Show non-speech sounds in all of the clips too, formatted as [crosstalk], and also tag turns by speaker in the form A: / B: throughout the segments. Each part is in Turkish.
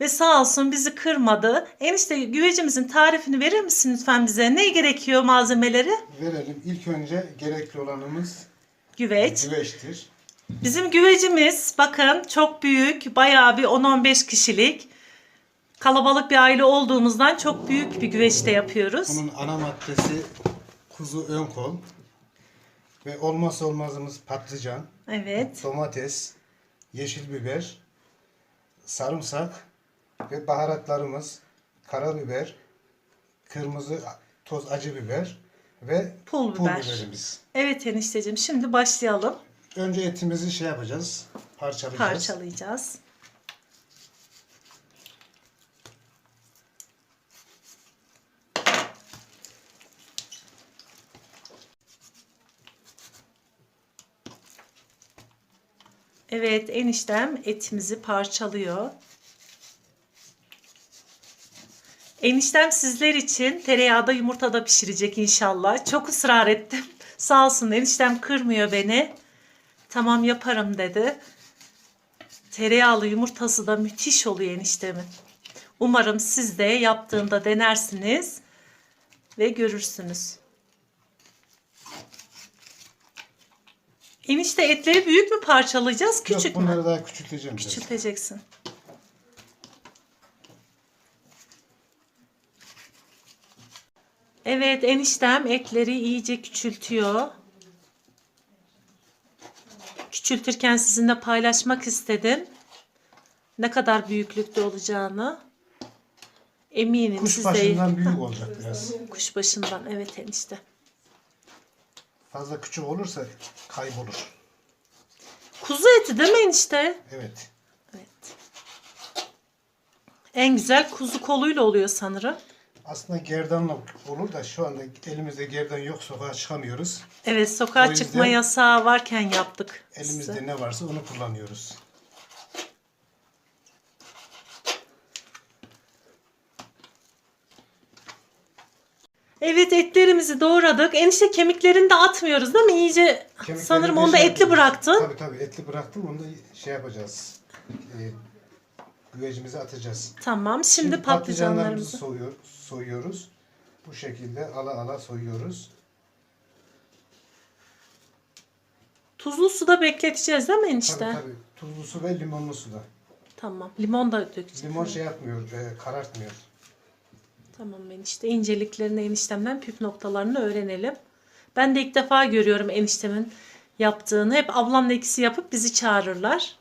A: Ve sağ olsun bizi kırmadı. Enişte güvecimizin tarifini verir misin lütfen bize? Ne gerekiyor malzemeleri?
B: Verelim. İlk önce gerekli olanımız
A: Güveç.
B: güveçtir.
A: Bizim güvecimiz bakın çok büyük. Bayağı bir 10-15 kişilik. Kalabalık bir aile olduğumuzdan çok büyük bir güveçte yapıyoruz.
B: Bunun ana maddesi kuzu ön kol. Ve olmazsa olmazımız patlıcan,
A: Evet.
B: domates, yeşil biber, sarımsak ve baharatlarımız karabiber, kırmızı toz acı biber ve
A: Pul biber.
B: biberimiz.
A: Evet enişteciğim şimdi başlayalım.
B: Önce etimizi şey yapacağız, parçalayacağız.
A: Parçalayacağız. Evet eniştem etimizi parçalıyor. Eniştem sizler için tereyağda yumurtada pişirecek inşallah. Çok ısrar ettim. [laughs] Sağ olsun eniştem kırmıyor beni. Tamam yaparım dedi. Tereyağlı yumurtası da müthiş oluyor eniştemin. Umarım siz de yaptığında denersiniz ve görürsünüz. Enişte etleri büyük mü parçalayacağız, küçük
B: Yok, bunları
A: mü?
B: daha küçülteceğim. biraz.
A: Küçülteceksin. Evet eniştem etleri iyice küçültüyor. Küçültürken sizinle paylaşmak istedim. Ne kadar büyüklükte olacağını. Eminim
B: Kuş
A: siz de
B: başından büyük olacak biraz.
A: kuşbaşından evet enişte.
B: Fazla küçük olursa kaybolur.
A: Kuzu eti değil mi enişte?
B: Evet.
A: Evet. En güzel kuzu koluyla oluyor sanırım.
B: Aslında gerdanla olur da şu anda elimizde gerdan yok sokağa çıkamıyoruz.
A: Evet sokağa çıkma yasağı varken yaptık.
B: Elimizde
A: size.
B: ne varsa onu kullanıyoruz.
A: Evet etlerimizi doğradık. Enişte kemiklerini de atmıyoruz değil mi? İyice sanırım
B: de
A: onu da
B: şey
A: etli
B: yapıyoruz.
A: bıraktın.
B: Tabii tabii etli bıraktım onu da şey yapacağız. Ee, güvecimize atacağız.
A: Tamam şimdi, patlıcanlarımızı.
B: soyuyor, soyuyoruz. Bu şekilde ala ala soyuyoruz.
A: Tuzlu suda bekleteceğiz değil mi enişte?
B: Tabii tabii tuzlu su ve limonlu su da.
A: Tamam. Limon da dökeceğiz.
B: Limon şey yapmıyor, e, karartmıyor.
A: Tamam enişte. inceliklerini eniştemden püf noktalarını öğrenelim. Ben de ilk defa görüyorum eniştemin yaptığını. Hep ablamla ikisi yapıp bizi çağırırlar.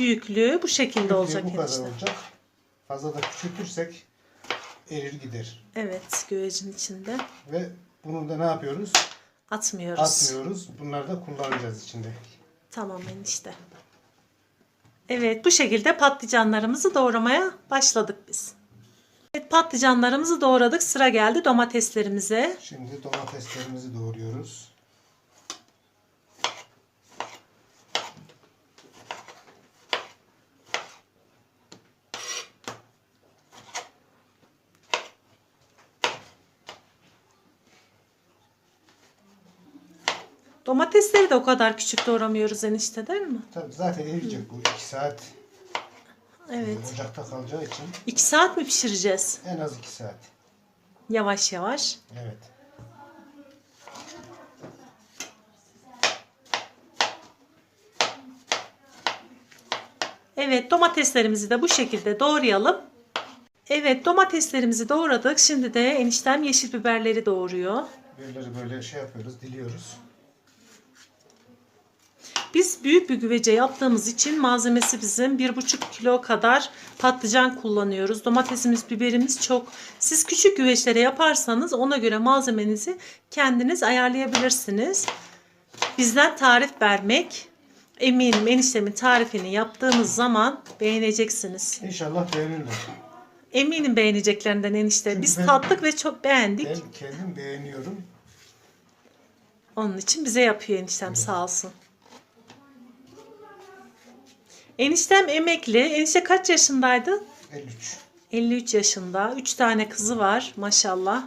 A: Büyüklüğü bu şekilde olacak
B: bu kadar olacak. Fazla da küçültürsek erir gider.
A: Evet güvecin içinde.
B: Ve bunu da ne yapıyoruz?
A: Atmıyoruz.
B: Atmıyoruz. Bunları da kullanacağız içinde.
A: Tamam enişte. Evet bu şekilde patlıcanlarımızı doğramaya başladık biz. Evet patlıcanlarımızı doğradık. Sıra geldi domateslerimize.
B: Şimdi domateslerimizi doğruyoruz.
A: Domatesleri de o kadar küçük doğramıyoruz enişte değil mi?
B: Tabii zaten eriyecek bu. 2 saat
A: Evet.
B: ocakta kalacağı için
A: 2 saat mi pişireceğiz?
B: en az 2 saat.
A: Yavaş yavaş.
B: Evet.
A: Evet domateslerimizi de bu şekilde doğrayalım. Evet domateslerimizi doğradık. Şimdi de eniştem yeşil biberleri doğuruyor.
B: Biberleri böyle şey yapıyoruz, diliyoruz.
A: Biz büyük bir güvece yaptığımız için malzemesi bizim 1,5 kilo kadar patlıcan kullanıyoruz. Domatesimiz, biberimiz çok. Siz küçük güveçlere yaparsanız ona göre malzemenizi kendiniz ayarlayabilirsiniz. Bizden tarif vermek. Eminim eniştemin tarifini yaptığımız zaman beğeneceksiniz.
B: İnşallah beğenirler.
A: Eminim beğeneceklerinden enişte.
B: Çünkü
A: Biz
B: ben-
A: tattık ve çok beğendik.
B: Ben kendim beğeniyorum.
A: Onun için bize yapıyor eniştem sağ olsun. Eniştem emekli. Enişte kaç yaşındaydı?
B: 53.
A: 53 yaşında. 3 tane kızı var maşallah.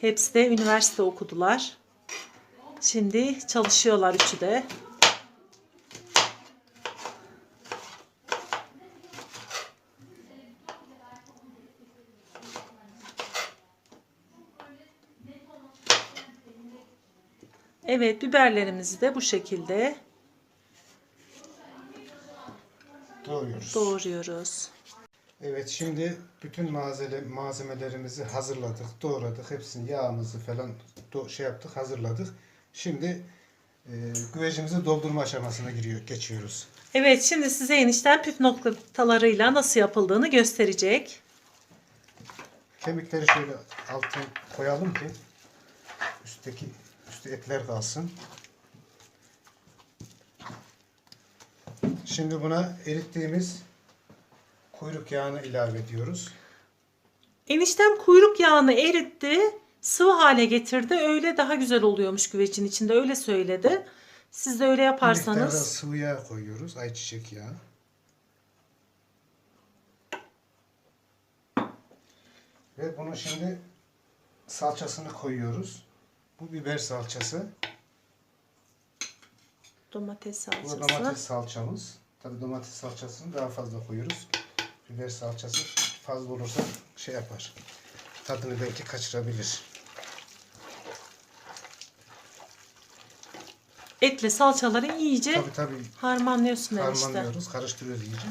A: Hepsi de üniversite okudular. Şimdi çalışıyorlar üçü de. Evet biberlerimizi de bu şekilde
B: Doğruyoruz.
A: doğruyoruz.
B: Evet şimdi bütün malzeme, malzemelerimizi hazırladık, doğradık. Hepsini yağımızı falan do- şey yaptık, hazırladık. Şimdi e, güvecimizi doldurma aşamasına giriyor, geçiyoruz.
A: Evet şimdi size enişten püf noktalarıyla nasıl yapıldığını gösterecek.
B: Kemikleri şöyle altına koyalım ki üstteki üstte etler kalsın. Şimdi buna erittiğimiz kuyruk yağını ilave ediyoruz.
A: Eniştem kuyruk yağını eritti, sıvı hale getirdi. Öyle daha güzel oluyormuş güvecin içinde. Öyle söyledi. Siz de öyle
B: Bir miktar da
A: yaparsanız.
B: sıvı yağ koyuyoruz. Ayçiçek yağı. Ve bunu şimdi salçasını koyuyoruz. Bu biber salçası.
A: Domates
B: Bu da
A: salçası.
B: domates salçamız. Tabii domates salçasını daha fazla koyuyoruz. Biber salçası fazla olursa şey yapar. Tadını belki kaçırabilir.
A: Etle salçaları iyice
B: Tabii tabii
A: harmanlıyorsun enişte.
B: harmanlıyoruz, karıştırıyoruz iyice.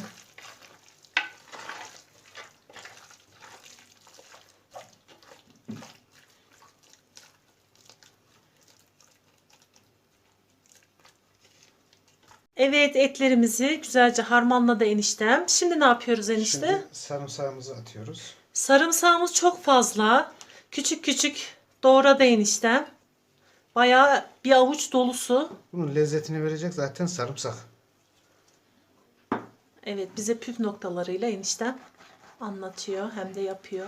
A: Evet etlerimizi güzelce harmanladı eniştem. Şimdi ne yapıyoruz enişte?
B: Şimdi sarımsağımızı atıyoruz.
A: Sarımsağımız çok fazla. Küçük küçük doğradı eniştem. Bayağı bir avuç dolusu.
B: Bunun lezzetini verecek zaten sarımsak.
A: Evet bize püf noktalarıyla eniştem anlatıyor hem de yapıyor.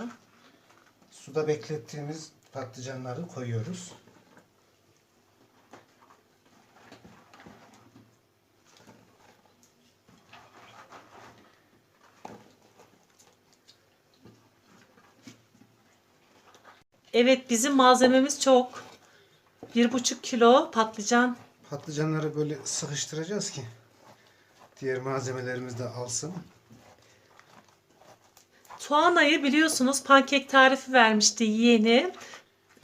B: Suda beklettiğimiz patlıcanları koyuyoruz.
A: Evet bizim malzememiz çok. Bir buçuk kilo patlıcan.
B: Patlıcanları böyle sıkıştıracağız ki diğer malzemelerimiz de alsın.
A: Tuana'yı biliyorsunuz pankek tarifi vermişti yeğeni.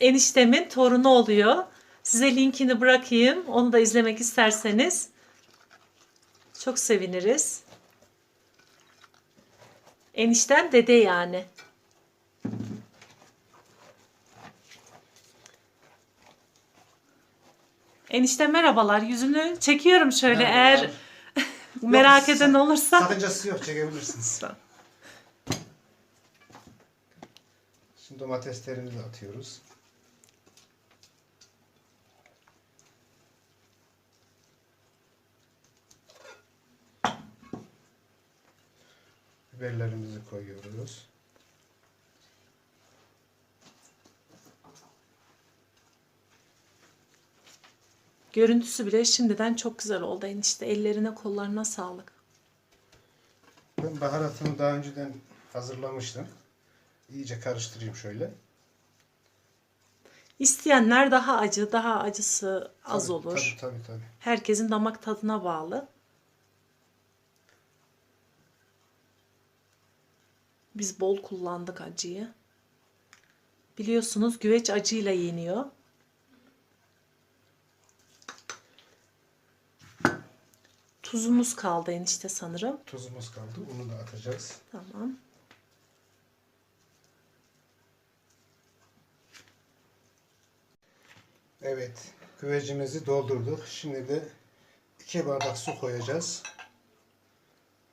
A: Eniştemin torunu oluyor. Size linkini bırakayım. Onu da izlemek isterseniz. Çok seviniriz. Eniştem dede yani. Enişte merhabalar. Yüzünü çekiyorum şöyle eğer merak
B: Yok,
A: eden
B: sa-
A: olursa.
B: Sakıncası yok çekebilirsiniz. Şimdi domateslerimizi atıyoruz. Biberlerimizi koyuyoruz.
A: Görüntüsü bile şimdiden çok güzel oldu enişte. Ellerine kollarına sağlık.
B: Ben baharatını daha önceden hazırlamıştım. İyice karıştırayım şöyle.
A: İsteyenler daha acı, daha acısı az
B: Tabii,
A: olur.
B: Tabii tabii tabii.
A: Herkesin damak tadına bağlı. Biz bol kullandık acıyı. Biliyorsunuz güveç acıyla yeniyor. Tuzumuz kaldı enişte sanırım.
B: Tuzumuz kaldı. Onu da atacağız.
A: Tamam.
B: Evet. Güvecimizi doldurduk. Şimdi de iki bardak su koyacağız.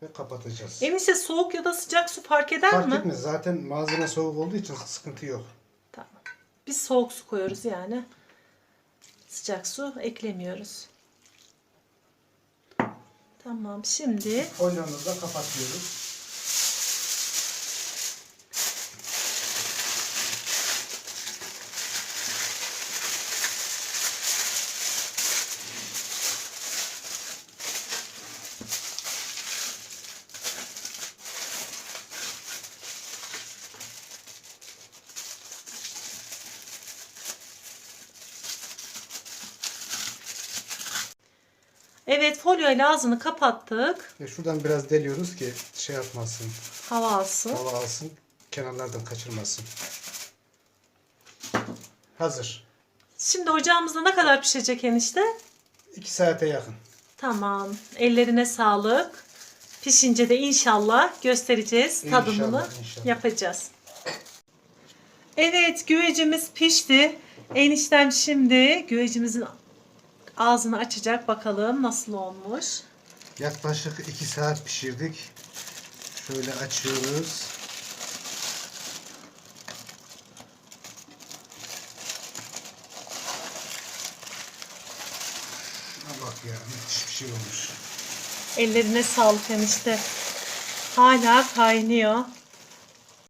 B: Ve kapatacağız.
A: Enişte soğuk ya da sıcak su fark eder
B: Fark
A: mi?
B: etmez. Zaten malzeme soğuk olduğu için sıkıntı yok.
A: Tamam. Biz soğuk su koyuyoruz yani. Sıcak su eklemiyoruz. Tamam şimdi
B: Ocağımızı da kapatıyoruz.
A: Evet folyo ile ağzını kapattık.
B: Ve şuradan biraz deliyoruz ki şey yapmasın,
A: Hava alsın.
B: hava alsın, kenarlardan kaçırmasın. Hazır.
A: Şimdi ocağımızda ne kadar pişecek enişte?
B: 2 saate yakın.
A: Tamam. Ellerine sağlık. Pişince de inşallah göstereceğiz.
B: İnşallah,
A: Tadımını
B: inşallah.
A: yapacağız. Evet güvecimiz pişti. Eniştem şimdi güvecimizin ağzını açacak. Bakalım nasıl olmuş.
B: Yaklaşık 2 saat pişirdik. Şöyle açıyoruz. Şuna bak ya müthiş bir şey olmuş.
A: Ellerine sağlık enişte. Hala kaynıyor.